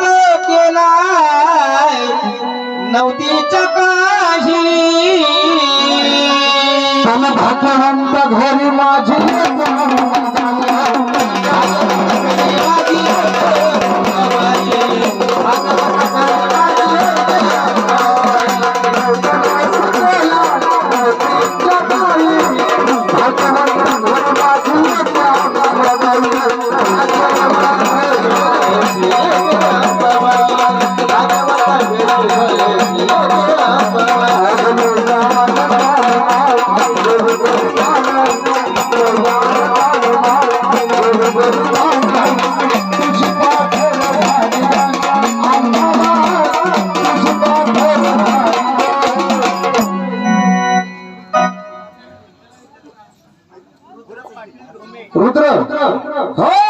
केला केलाय नवतीच्या काशी भगवंत घरी माझी. रुद्र। हाँ।